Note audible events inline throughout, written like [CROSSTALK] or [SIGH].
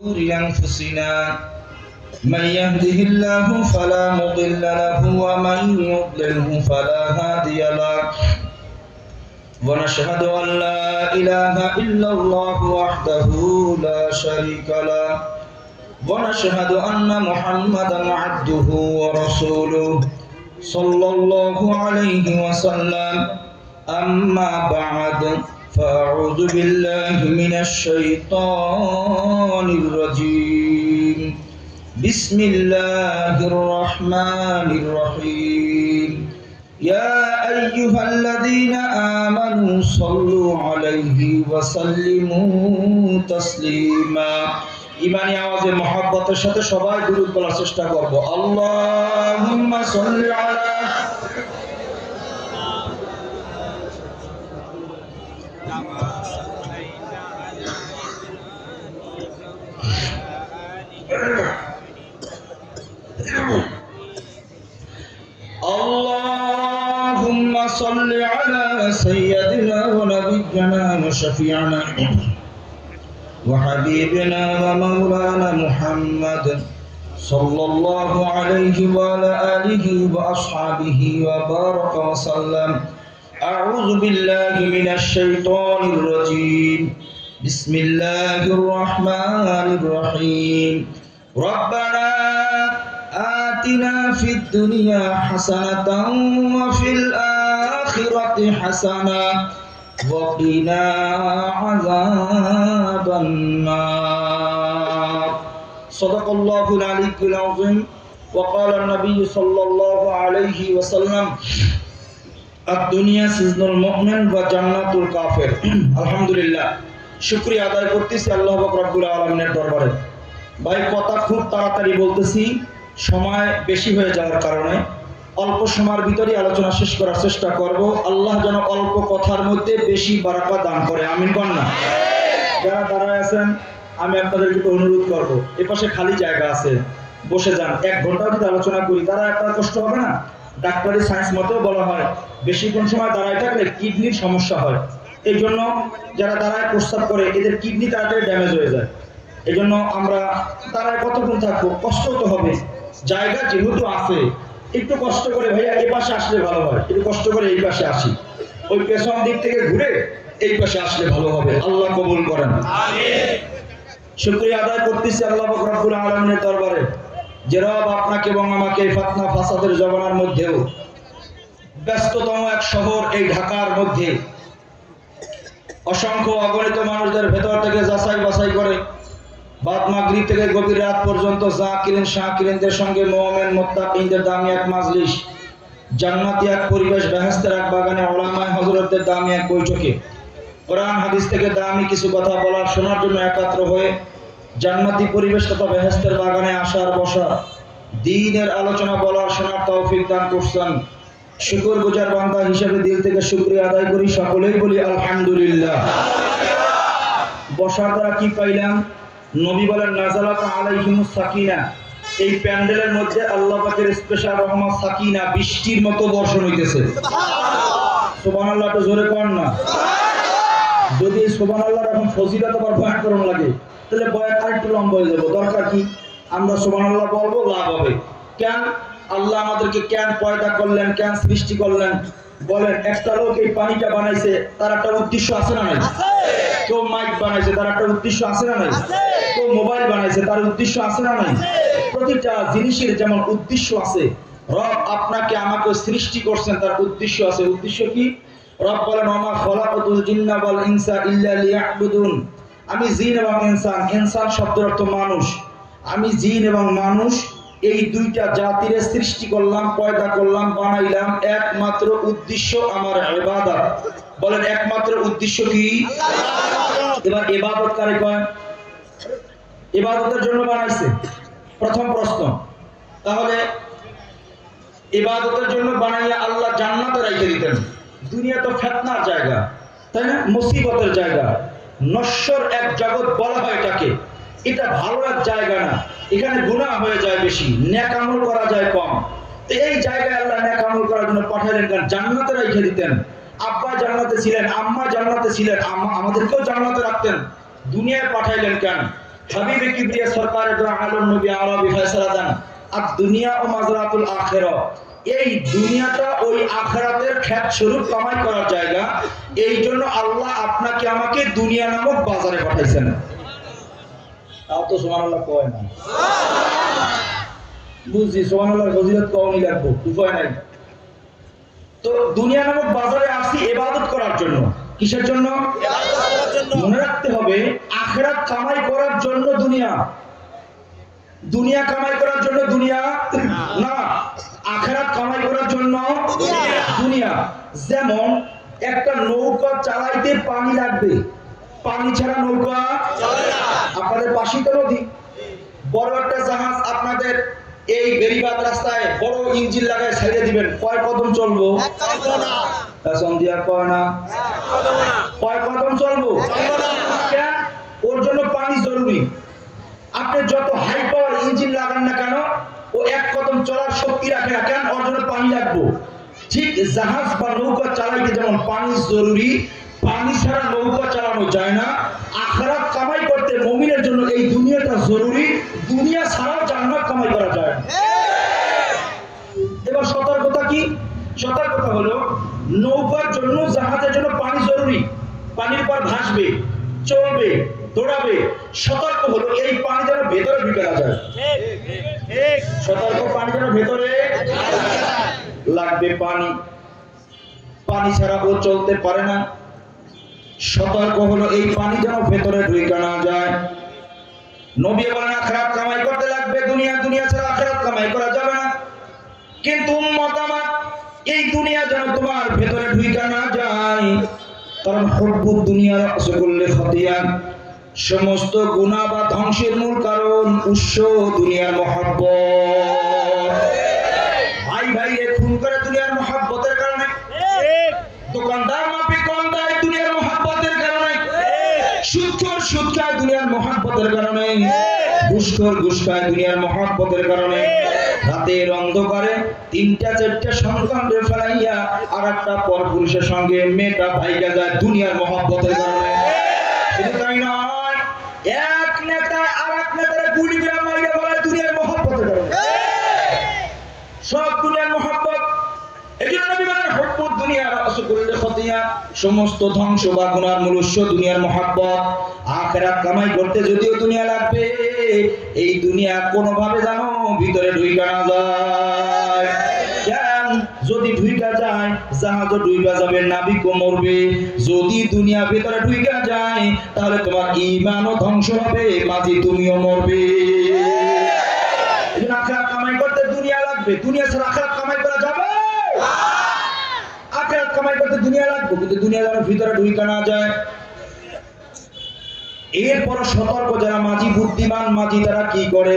شرور أنفسنا من يهده الله فلا مضل له ومن يضلله فلا هادي له ونشهد أن لا إله إلا الله وحده لا شريك له ونشهد أن محمدا عبده ورسوله صلى الله عليه وسلم أما بعد فأعوذ بالله من الشيطان الرجيم بسم الله الرحمن الرحيم يا أيها الذين آمنوا صلوا عليه وسلموا تسليما ইমানি আওয়াজে মহাব্বতের সাথে সবাই দুরুদ বলার চেষ্টা করব আল্লাহুম্মা সাল্লি আলা صل على سيدنا ونبينا وشفيعنا وحبيبنا ومولانا محمد صلى الله عليه وعلى آله وأصحابه وبارك وسلم. أعوذ بالله من الشيطان الرجيم. بسم الله الرحمن الرحيم. ربنا آتنا في الدنيا حسنة وفي الآخرة حسنة وقنا عذاب النار صدق الله العلي العظيم وقال النبي صلى الله عليه وسلم الدنيا سجن المؤمن وجنة الكافر الحمد لله শুক্রিয়া আদায় করতেছি আল্লাহ রব্বুল আলমিনের দরবারে ভাই কথা খুব তাড়াতাড়ি বলতেছি সময় বেশি হয়ে যাওয়ার কারণে অল্প সময়ের ভিতরেই আলোচনা শেষ করার চেষ্টা করব। আল্লাহ যেন অল্প কথার মধ্যে বেশি বারাকা দান করে। আমিন কন্যা যারা দাঁড়ায় আছেন, আমি আপনাদেরকে একটু অনুরোধ করব। এ পাশে খালি জায়গা আছে। বসে যান। এক ঘণ্টা যদি আলোচনা করি, তারা একটা কষ্ট হবে না? ডাক্তারি সায়েন্স মতেও বলা হয় বেশিক্ষণ সময় দাঁড়ায় থাকলে কিডনির সমস্যা হয়। এই জন্য যারা দাঁড়ায় প্রস্তাব করে, এদের কিডনি তাড়াতাড়ি ড্যামেজ হয়ে যায়। এই জন্য আমরা দাঁড়ায় কতক্ষণ থাকব? কষ্ট তো হবে জায়গা যেহেতু আছে একটু কষ্ট করে ভাইয়া এই পাশে আসলে ভালো হয়। একটু কষ্ট করে এই পাশে আসি। ওই পেছন দিক থেকে ঘুরে এই পাশে আসলে ভালো হবে। আল্লাহ কবুল করেন। শুক্রিয়া আদায় করতেছি আল্লাহ রব্বুল আলমিনের দরবারে। যে রব আপনাকে এবং আমাকে এই ফাতনা ফাসাদের জমানার মধ্যেও ব্যস্ততম এক শহর এই ঢাকার মধ্যে অসংখ্য অগণিত মানুষদের ভেতর থেকে যাচাই বাছাই করে বাদ মাগরিব থেকে গভীর রাত পর্যন্ত জাকিরিন শাকিরিনদের সঙ্গে মোহামেন মোত্তাকিনদের দামি এক মাজলিস। জান্নাতি এক পরিবেশ বেহেস্তের এক বাগানে ওলামায় হজরতদের দামি এক বৈঠকে। কোরআন, হাদিস থেকে দামি কিছু কথা বলার শোনার জন্য একাত্র হয়ে জান্নাতি পরিবেশ তথা বেহেস্তের বাগানে আসার বসা দিনের আলোচনা বলার শোনার তৌফিক দান করছেন। শুকুর গুজার বান্দা হিসেবে দিল থেকে শুক্রিয়া আদায় করি, সকলেই বলি আলহামদুলিল্লাহ। বসার দ্বারা কি পাইলাম? নবী বলেন নাজালাত আলাইহিমুস সাকিনা। এই প্যান্ডেলের মধ্যে আল্লাহ পাকের স্পেশাল রহমত সাকিনা বৃষ্টির মতো বর্ষণ হইতেছে। সুবহানাল্লাহ। তো জোরে কর না। যদি এই সুবহানাল্লাহ এখন ফজিলত আবার বয়ান করুন লাগে তাহলে বয়ান আরেকটু লম্বা হয়ে যাবে। দরকার কি? আমরা সুবহানাল্লাহ বলব লাভ হবে। কেন? আল্লাহ আমাদেরকে কেন পয়দা করলেন কেন সৃষ্টি করলেন? বলেন একটা লোক এই পানিটা বানাইছে তার একটা উদ্দেশ্য আছে না নাই? কেউ মাইক বানাইছে তার একটা উদ্দেশ্য আছে না নাই? কেউ মোবাইল বানাইছে, তার উদ্দেশ্য আছে না নাই? প্রতিটা জিনিসের যেমন উদ্দেশ্য আছে, রব আপনাকে আমাকে সৃষ্টি করছেন, তার উদ্দেশ্য আছে। উদ্দেশ্য কি? রব বলেন আমা খলাকাতুল জিন্না ওয়াল ইনসা ইল্লা লিয়াবুদুন। আমি জিন এবং ইনসান। ইনসান শব্দের অর্থ মানুষ। আমি জিন এবং মানুষ, এই দুইটা জাতির সৃষ্টি করলাম, পয়দা করলাম, বানাইলাম, একমাত্র উদ্দেশ্য আমার ইবাদত। বলেন, একমাত্র উদ্দেশ্য কি? এবার ইবাদত কারে কয়? ইবাদতের জন্য বানাইছে। প্রথম প্রশ্ন। তাহলে ইবাদতের জন্য বানাইয়া আল্লাহ জান্নাতে রাইতে দিতেন। দুনিয়া তো ফেতনার জায়গা, তাই না? মুসিবতের জায়গা। নশ্বর এক জগৎ বলা হয় এটাকে। এটা ভালো এক জায়গা না। এখানে গুণা হয়ে যায় বেশি, ন্যাকামল করা যায় কম। এই জায়গায় আল্লাহ ন্যাকামল করার জন্য পাঠালেন কারণ জান্নাতে রেখে দিতেন। আব্বা জান্নাতে ছিলেন, আম্মা জান্নাতে ছিলেন আমাদেরকেও জান্নাতে রাখতেন। দুনিয়ায় পাঠাইলেন কেন? হাবিবে কিবরিয়া সরকারে দো আলম নবী আরবি ফয়সালা দেন। আর দুনিয়া ও মাজরাতুল আখিরা এই দুনিয়াটা ওই আখেরাতের খ্যাত স্বরূপ কামাই করার জায়গা। এই জন্য আল্লাহ আপনাকে আমাকে দুনিয়া নামক বাজারে পাঠাইছেন। তাও তো সুবহানাল্লাহ কয় না বুঝছি, সুবহানাল্লাহর ফজিলত কমই লাগবো, উপায় নাই। তো দুনিয়া নামক বাজারে আসি এবাদত করার জন্য। কিসের জন্য? মনে রাখতে হবে আখেরাত কামাই করার জন্য দুনিয়া। দুনিয়া কামাই করার জন্য দুনিয়া? না। আখেরাত কামাই করার জন্য দুনিয়া। যেমন একটা নৌকা চালাইতে পানি লাগবে। পানি ছাড়া নৌকা আপনাদের পাশেই তো নদী। বড় একটা জাহাজ আপনাদের এই বেরিবাদ রাস্তায় বড় ইঞ্জিন লাগায় ছেড়ে দিবেন। কয় কদম চলবো? আপনি যত হাই পাওয়ার ইঞ্জিন লাগান না কেন, ও এক কদম চলার শক্তি রাখে না। কেন? ওর জন্য পানি লাগবো। ঠিক জাহাজ বা নৌকা চালাইতে যেমন পানি জরুরি, পানি ছাড়া নৌকা চালানো যায় না। আখরাত কামাই করতে মমিনের জন্য এই দুনিয়াটা জরুরি। দুনিয়া ছাড়াও জান্নাত কামাই করা যায় না এবার সতর্কতা কি সতর্কতা হলো নৌকার জন্য, জাহাজের জন্য পানি জরুরি। পানির পর ভাসবে, চলবে, দৌড়াবে। সতর্ক হলো, এই পানি যেন ভেতরে ঢুকে না যায়। সতর্ক পানি যেন ভেতরে লাগবে পানি। পানি ছাড়া ও চলতে পারে না। সতর্ক হলো, এই পানি যেন ভেতরে ঢুকে না যায়। নবী বলেন, আখরাত কামাই করতে লাগবে। দুনিয়া দুনিয়া ছাড়া আখরাত কামাই করা যাবে না। কিন্তু আমার এই দুনিয়া যেন তোমার ভেতরে ঢুইকা না যায়। কারণ হব্বুদ দুনিয়া রাসগুল্লে খতিয়া সমস্ত গুণা বা ধ্বংসের মূল কারণ উৎস দুনিয়ার মহব্বত। ভাই ভাই রে খুন করে দুনিয়ার মহব্বতের কারণে? দোকানদার মাপি কম দেয় দুনিয়ার মহব্বতের কারণে? সুৎখর সুদ খায় দুনিয়ার মহব্বতের কারণে? ঘুষখোর ঘুষ খায় দুনিয়ার মহব্বতের কারণে? রাতের অন্ধকারে তিনটা, চারটা সন্তান ফেলাইয়া আর একটা পর পুরুষের সঙ্গে মেয়েটা ভাইগা যায় দুনিয়ার মহব্বতের কারণে। শুধু তাই নয়, এক নেতা আর এক নেতারে গুলি বলে দুনিয়ার মহব্বতের কারণে। সব দুনিয়ার মহব্বত সমস্ত ধ্বংস বা উৎস দুনিয়ার মহাব্বত। আখেরাত কামাই করতে যদিও দুনিয়া লাগবে, এই দুনিয়া কোনোভাবে জানো ভিতরে না যায়। যদি ঢুইকা যায় যাবে মরবে। যদি দুনিয়া ভিতরে ঢুইকা যায়, তাহলে তোমার ইমানও ধ্বংস হবে মাঝি তুমিও মরবে। এই কামাই করতে দুনিয়া লাগবে। দুনিয়া ছাড়া আখেরাত কামাই করা যাবে করতে দুনিয়া লাগবে, কিন্তু দুনিয়া যেন ভিতরে ঢুইকা না যায়। এরপর সতর্ক যারা মাঝি বুদ্ধিমান, মাঝি তারা কি করে?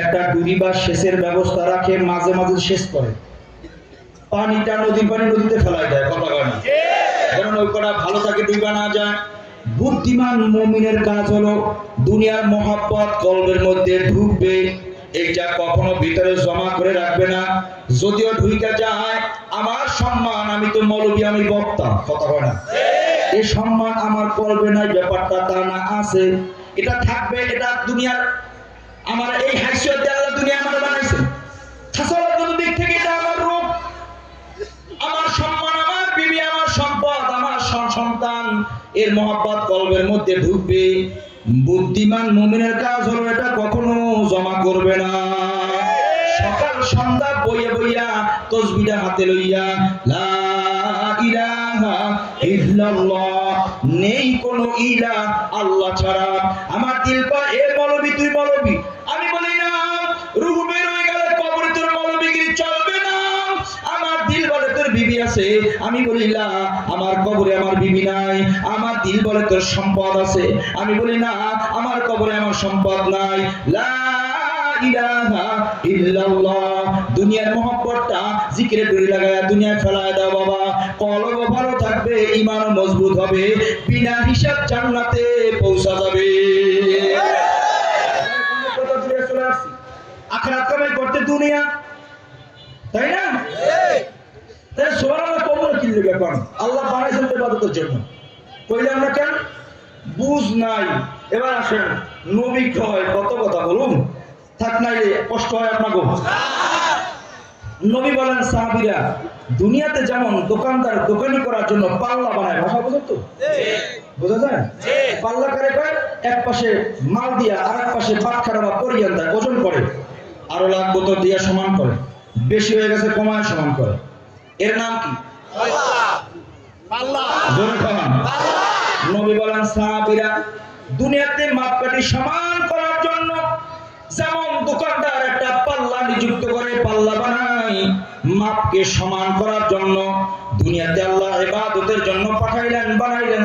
একটা ডুবি বা সেচের ব্যবস্থা রাখে, মাঝে মাঝে সেচ করে। পানিটা নদীর পানি নদীতে ফেলাই দেয়, কথা কয় না? যেন নৌকাটা ভালো থাকে ডুবা না যায়। বুদ্ধিমান মুমিনের কাজ হলো দুনিয়ার মহাব্বত কলবের মধ্যে ঢুকবে এইটা কখনো ভিতরে জমা করে রাখবে না। যদিও ঢুইকা যায় আমার সম্মান আমি তো মৌলবী আমি বক্তা কথা কয় না। এই সম্মান আমার করবে না ব্যাপারটা তা না আছে। এটা থাকবে এটা দুনিয়ার আমার এই হাইসিয়ত দিয়ে আল্লাহ দুনিয়া আমার বানাইছে। খাসালাত দিক থেকে এটা আমার রূপ। আমার সম্মান আমার বিবি আমার সম্পদ আমার সন্তান এর মহাব্বত কলবের মধ্যে ঢুকবে। বুদ্ধিমান মুমিনের কাজ হলো এটা কখনো জমা করবে না। সকাল সন্ধ্যা বইয়া বইয়া তসবিটা হাতে লইয়া নেই কোন ইলা আল্লাহ ছাড়া। আমার দিল পা এ বলবি তুই মৌলবি। আমি বলি না আমার কবরে আমার বিবি নাই আমার দিল বলে তোর সম্পদ আছে। আমি বলি না আমার কবরে আমার সম্পদ নাই। লা ইলাহা ইল্লাল্লাহ দুনিয়ার মহব্বতটা জিকিরে ডুরি লাগায় দুনিয়ায় ফেলায় দাও বাবা। কলব ভালো থাকবে ইমান মজবুত হবে বিনা হিসাব জান্নাতে পৌঁছা যাবে। আখরাত কামাই করতে দুনিয়া তাই না? তাই সোহান পান আল্লাহ বানাইছেন জন্য। কইলে আমরা কেন? বুঝ নাই। এবার আসেন, নবী কয়, কত কথা বলুন। থাক নাই কষ্ট হয় আপনাকে নবী বলেন, সাহাবিরা, দুনিয়াতে যেমন দোকানদার দোকানি করার জন্য পাল্লা বানায়, ভাষা বোঝো তো? বোঝা যায়? পাল্লা করে কয়? এক পাশে মাল দিয়া আর এক পাশে বাটখারা বা পরিয়ান দেয়, ওজন করে। আরও লাগবো তো, দিয়া সমান করে। বেশি হয়ে গেছে, কমায় সমান করে। এর নাম কি?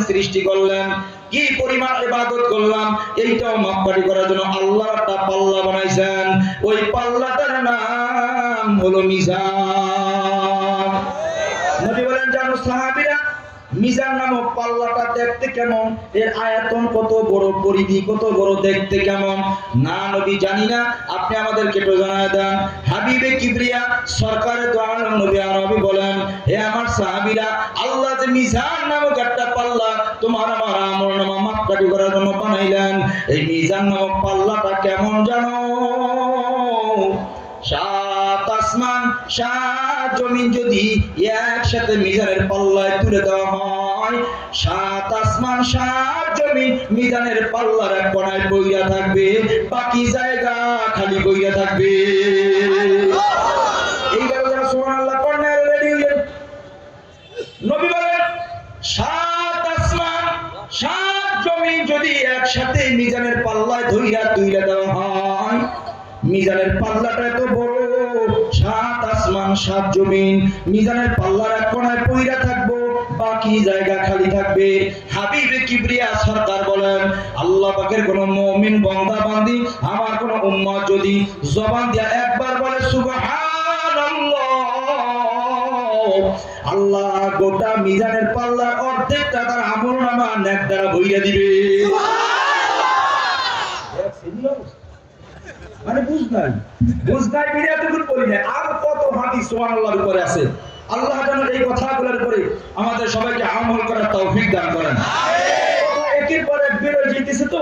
সৃষ্টি করলেন। কি পরিমাণ ইবাদত করলাম, এইটাও মাপকাঠি করার জন্য আল্লাহ একটা পাল্লা বানাইছেন। ওই পাল্লাটার নাম হলো মিজান। জানো সাহাবীরা? মিজান নামক পাল্লাটা দেখতে কেমন? এর আয়তন কত বড়, পরিধি কত বড় দেখতে কেমন? না, নবী, জানি না। আপনি আমাদেরকে একটু জানায় দেন। হাবিবে কিবরিয়া সরকারের দোয়ার নবী আরবি বলেন, হে আমার সাহাবীরা, আল্লাহ যে মিজান নামক একটা পাল্লা তোমার আমার আমল নামা মাপকাঠি করার জন্য বানাইলেন। এই মিজান নামক পাল্লাটা কেমন জানো? সাত আসমান, সাত জমিন যদি একসাথে মিজানের পাল্লায় তুলে দেওয়া হয়, সাত আসমান, সাত জমিন মিজানের পাল্লার এক কোনায় বইয়া থাকবে, বাকি জায়গা খালি বইয়া থাকবে। জমি একসাথে মিজানের পাল্লায় দেওয়া হয়, মিজানের পাল্লাটা এত বড়, সাত সাত জমিন, মিজানের পাল্লার এক কোনায় পইরা থাকব, বাকি জায়গা খালি থাকবে। হাবিবে কিবরিয়া সরকার বলেন, আল্লাহ পাকের কোন মুমিন বান্দা বান্দি, আমার কোন উম্মত যদি জবান দিয়া একবার বলে, সুবহানাল্লাহ আল্লাহ গোটা মিজানের পাল্লার অর্ধেকটা তার আমল নামা নেক দ্বারা বইয়া দিবে। মানে বুঝ নাই বুঝ নাই মিডিয়া টুকুন বলি নাই। আর কত হাদিস আল্লাহর উপরে আছে? আল্লাহ যেন এই কথাগুলোর উপরে আমাদের সবাইকে আমল করার তৌফিক দান করেন। একের পর এক বেরোয় যেতেছে তো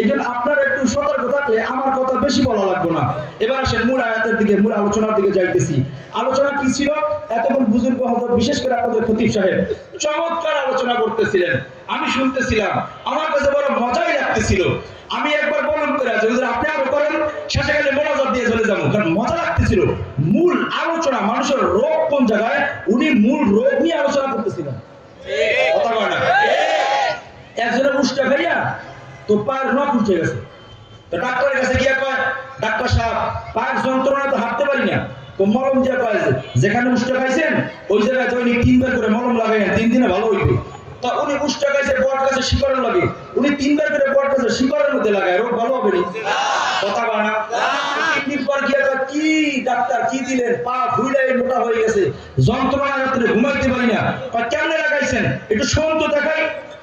এই জন্য আপনারা একটু সতর্ক থাকলে আমার কথা বেশি বলা লাগবে না। এবার আসেন মূল আয়াতের দিকে মূল আলোচনার দিকে যাইতেছি। আলোচনা কি ছিল? এতক্ষণ বুজুর্গ হজরত বিশেষ করে আপনাদের খতিব সাহেব চমৎকার আলোচনা করতেছিলেন। আমি শুনতেছিলাম আমার কাছে বড় মজাই লাগতেছিল। আমি একবার বলুন করে আছি হুজুর আপনি আরও করেন শেষে গেলে মনোযোগ দিয়ে চলে যাব। কারণ মজা লাগতেছিল। মূল আলোচনা মানুষের রোগ কোন জায়গায়? উনি মূল রোগ নিয়ে আলোচনা করতেছিলেন। কথা কয় না? একজনের উষ্টা খাইয়া তো পায়ের নখ উঠে গেছে। তো ডাক্তারের কাছে গিয়া কয় ডাক্তার সাহেব পায়ের যন্ত্রণা তো হাঁটতে পারি না। তো মলম দিয়া কয় যেখানে উষ্টা খাইছেন ওই জায়গায় তো উনি তিনবার করে মলম লাগাই তিন দিনে ভালো হইবে। তা উনি উষ্টা খাইছে বট গাছে শিকড়ের লাগে। উনি তিনবার করে বট গাছে শিকড়ের মধ্যে লাগায় রোগ ভালো হবে নি? কথা বলে না। পর গিয়া কি ডাক্তার কি দিলেন? পা মোটা হয়ে গেছে। যন্ত্রণা রাত্রে ঘুমাইতে পারি না। কেমনে লাগাইছেন? একটু শোন তো দেখাই।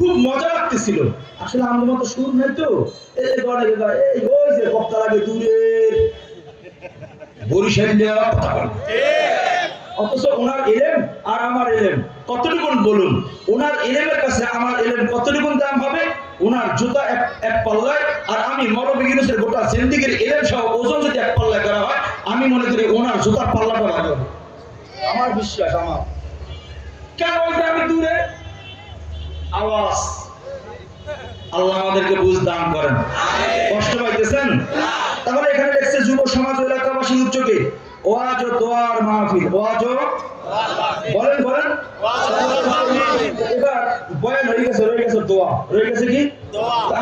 খুব মজা লাগতেছিল। আসলে আমাদের মতো সুর নেই তো। এই গড়ে এই ওই যে বক্তা লাগে দূরের বরিশাল কথা অথচ ওনার এলেম আর আমার এলেম। কতটুকুন বলুন? ওনার এলেমের কাছে আমার এলেম কতটুকুন দাম হবে? ওনার জুতা এক এক পাল্লায় আর আমি মরবিগিনসের গোটা সেন্দিকের এলেম সহ ওজন যদি এক পাল্লায় করা হয় আমি মনে করি ওনার জুতার পাল্লাটা ভালো হবে। আমার বিশ্বাস আমার। কেন আমি দূরে? আওয়াজ। আল্লাহ আমাদেরকে বুঝ দান করেন। কষ্ট পাইতেছেন? তাহলে এখানে দেখছে যুব সমাজ এলাকাবাসী ওয়াজ ও দোয়ার মাহফিল। ওয়াজ বলেন বলেন। এবার বয়ান হয়ে গেছে রয়ে গেছে দোয়া। রয়ে গেছে কি?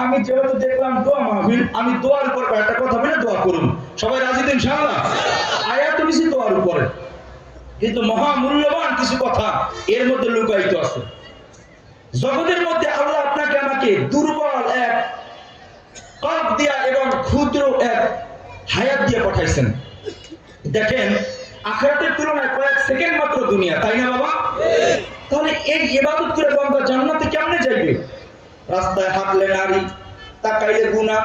আমি যেহেতু দেখলাম দোয়া মাহফিল আমি দোয়ার উপর একটা কথা বলে দোয়া করুন। সবাই রাজি তো ইনশাআল্লাহ? আয়াত বেশি দোয়ার উপরে। কিন্তু মহা মূল্যবান কিছু কথা এর মধ্যে লুকায়িত আছে। জগতের মধ্যে আল্লাহ আপনাকে আমাকে দুর্বল এক কল্প দিয়া এবং ক্ষুদ্র এক হায়াত দিয়ে পাঠাইছেন। দেখেন আখরাতের তুলনায় কয়েক সেকেন্ড মাত্র দুনিয়া তাই না বাবা? তাহলে এই ইবাদত করে বান্দা জান্নাতে কেমনে যাইবে? রাস্তায় হাঁটলে নারী তাকাইলে গুনা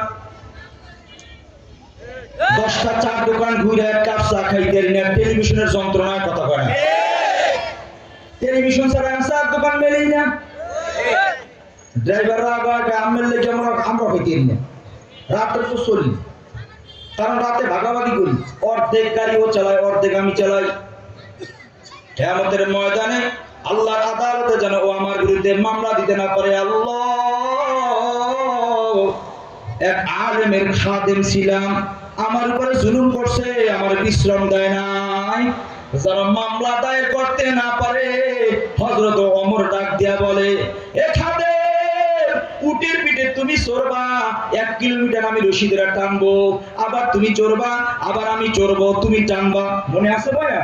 দশটা চার দোকান ঘুরে এক কাপ চা খাইতে না টেলিভিশনের যন্ত্রণায় কথা কয় না। টেলিভিশন ছাড়া চার দোকান মেলেই না। ড্রাইভাররা আমের লেগে আমরা আমরা রাত্রে তো চলি কারণ রাতে ভাগাভাগি করি। অর্ধেক গাড়ি ও অর্ধেক আমি চালাই। ময়দানে আল্লাহর আদালতে যেন ও আমার বিরুদ্ধে মামলা দিতে না পারে আল্লাহ। এক খাদেম ছিলাম। আমার উপরে জুলুম করছে, আমার বিশ্রাম দেয় নাই। যেন মামলা দায়ের করতে না পারে হজরত অমর ডাক দিয়া বলে এ উটের পিঠে তুমি চড়বা এক কিলোমিটার আমি রশিদের টানবো। আবার তুমি চড়বা আবার আমি চড়বো তুমি টানবা। মনে আছে ভাইয়া?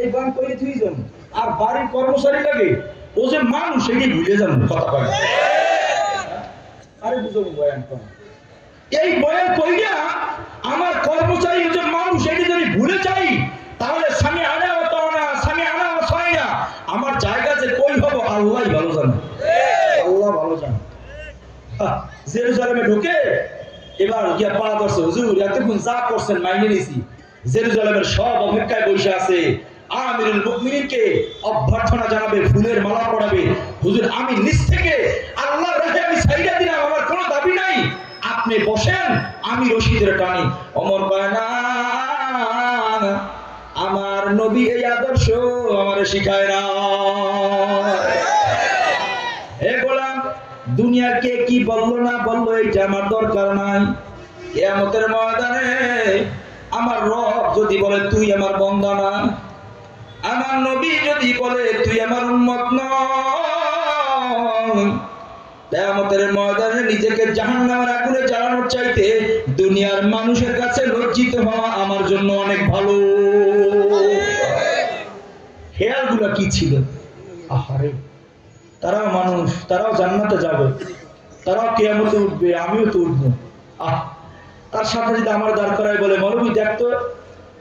এই গান করে তুই আর বাড়ির কর্মচারী লাগে ও যে মানুষ এটি ভুলে যান কথা আরে বুঝো বয়ান এই বয়ান কইয়া আমার কর্মচারী যে মানুষ এটি যদি ভুলে যাই? তাহলে স্বামী আনা হতো না স্বামী আনা হয় না। আমার জায়গা যে কই হব আল্লাহ ভালো জানে। আল্লাহ ভালো জানে। হ্যাঁ, [LAUGHS] জেরুজালেমে ঢুকে এবার গিয়া করছে হুজুর, এতক্ষণ যা করছেন মাইনে জেরুজালেমের সব অপেক্ষায় বসে আছে। আমিরুল মুমিনিনকে অভ্যর্থনা জানাবে, ফুলের মালা পরাবে। হুজুর, আমি নিচ থেকে আল্লাহর রাহে আমি সাইডা দিলাম, আমার কোনো দাবি নাই। আপনি বসেন, আমি রশিদের টানি। অমর কয় না আমার নবী এই আদর্শ আমার শিখায় না হে গোলাম দুনিয়ার কে কি বলল না বলল, এইটা আমার দরকার নাই। কেয়ামতের ময়দানে আমার রব যদি বলে, তুই আমার বন্দা না। আমার নবী যদি বলে, তুই আমার উন্মত নয় কেয়ামতের ময়দানে নিজেকে জাহান্নামের আগুনে জ্বালানোর চাইতে দুনিয়ার মানুষের কাছে লজ্জিত হওয়া আমার জন্য অনেক ভালো। খেয়ালগুলো কি ছিল? আহারে। তারাও মানুষ, তারাও জান্নাতে যাবে। তারাও কেয়ামতে উঠবে, আমিও তো উঠবো। আহ, তার সাথে যদি আমার দাঁড় করাই বলে মৌলবী দেখতো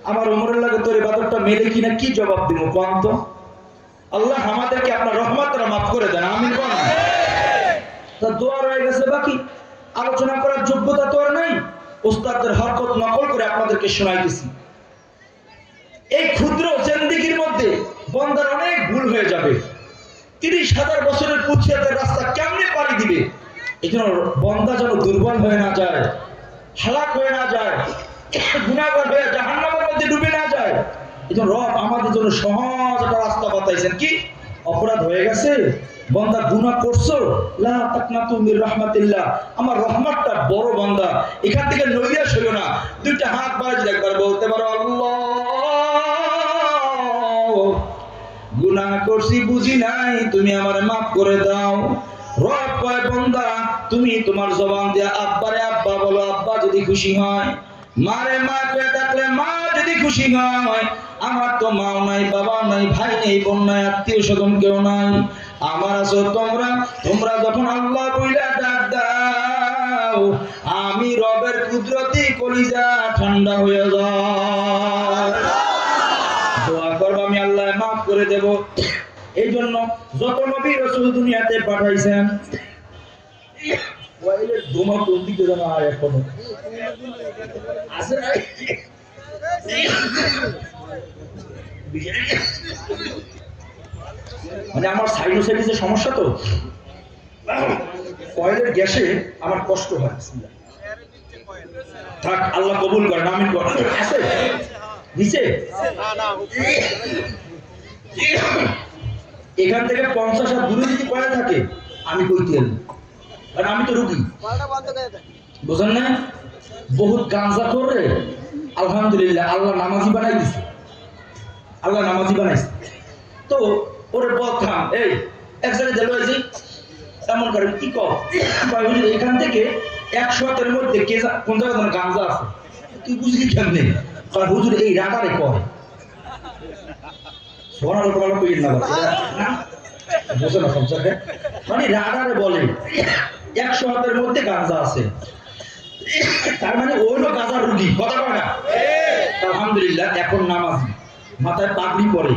আমার ওমরের লাগে তোর বাদরটা মেলে কিনা কি জবাব দিব, কোন তো? আল্লাহ আমাদেরকে আপনার রহমতরা মাফ করে দেন আমি কোন? তা দোয়া রয়ে গেছে, বাকি আলোচনা করার যোগ্যতা তো আর নাই। ওস্তাদের হরকত নকল করে আপনাদেরকে শোনাইতেছি এই ক্ষুদ্র জেন্দিগির মধ্যে বন্দার অনেক ভুল হয়ে যাবে। তিরিশ হাজার বছরের পুছিয়াদের রাস্তা কেমনে পাড়ি দিবে? এই জন্য বন্দা যেন দুর্বল হয়ে না যায়, হালাক হয়ে না যায়, গুণাগার হয়ে জাহান্নামের মধ্যে ডুবে না যায়। এই জন্য রব আমাদের জন্য সহজ একটা রাস্তা বাতাইছেন কি? অপরাধ হয়ে গেছে, বন্দা গুনাহ করছ? লা তাকনাতু মির আমার রহমতটা বড় বন্দা, এখান থেকে নৈরাশ হইও না। দুইটা হাত বাড়াই একবার বলতে পারো, আল্লাহ। গুনাহ করছি, বুঝি নাই, তুমি আমার মাফ করে দাও। রব কয় বন্দা তুমি তোমার জবান দিয়ে, আব্বারে আব্বা বলো, আব্বা যদি খুশি হয়, মারে মা করে ডাকলে, মা যদি খুশি হয়, আমার তো মাও নাই বাবা নাই, ভাই নেই, বোন নাই, আত্মীয় স্বজন কেউ নাই। আমার আছো তোমরা তোমরা যখন আল্লাহ বইলা ডাক দাও, আমি রবের কুদরতি কলিজা ঠান্ডা হয়ে যায় নবী রসুল দুনিয়াতে পাঠাইছেন। ওয়াইলের ধোঁয়া কোন দিকে যেন আর এখনও? আছে মানে আমার সাইনোসাইটিসের সমস্যা তো? কয়েলের গ্যাসে আমার কষ্ট হয় থাক আল্লাহ কবুল করেন আমি আছে? নিচে? এখান থেকে পঞ্চাশ হাত দূরে যদি কয়ে থাকে আমি কইতে এলি কারণ আমি তো রুগী। বুঝলেন না? বহুত গাঞ্জা করে আলহামদুলিল্লাহ আল্লাহ নামাজি বানাই দিছে। আল্লাহ নামাজি বানাইছে। তো ওরে বলতাম এই এক জায়গায় দিল এই যে এমন করে কি কয় এখান থেকে একশো হাতের মধ্যে কে কোন জায়গায় গাঞ্জা আছে? তুই বুঝলি কেমনে? কয় হুজুর এই রাটারে কয়। সোনার না মানে রাডারে বলে একশো হাতের মধ্যে গাঁজা আছে। তার মানে হলো গাঁজার রুগী কথা কয় না? আলহামদুলিল্লাহ এখন নামাজ মাথায় পাগড়ি পরে।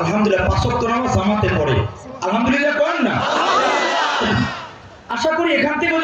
আলহামদুলিল্লাহ পাঁচক্ত নামাজ জামাতে পড়ে। আলহামদুলিল্লাহ করেন না? আশা করি এখান থেকে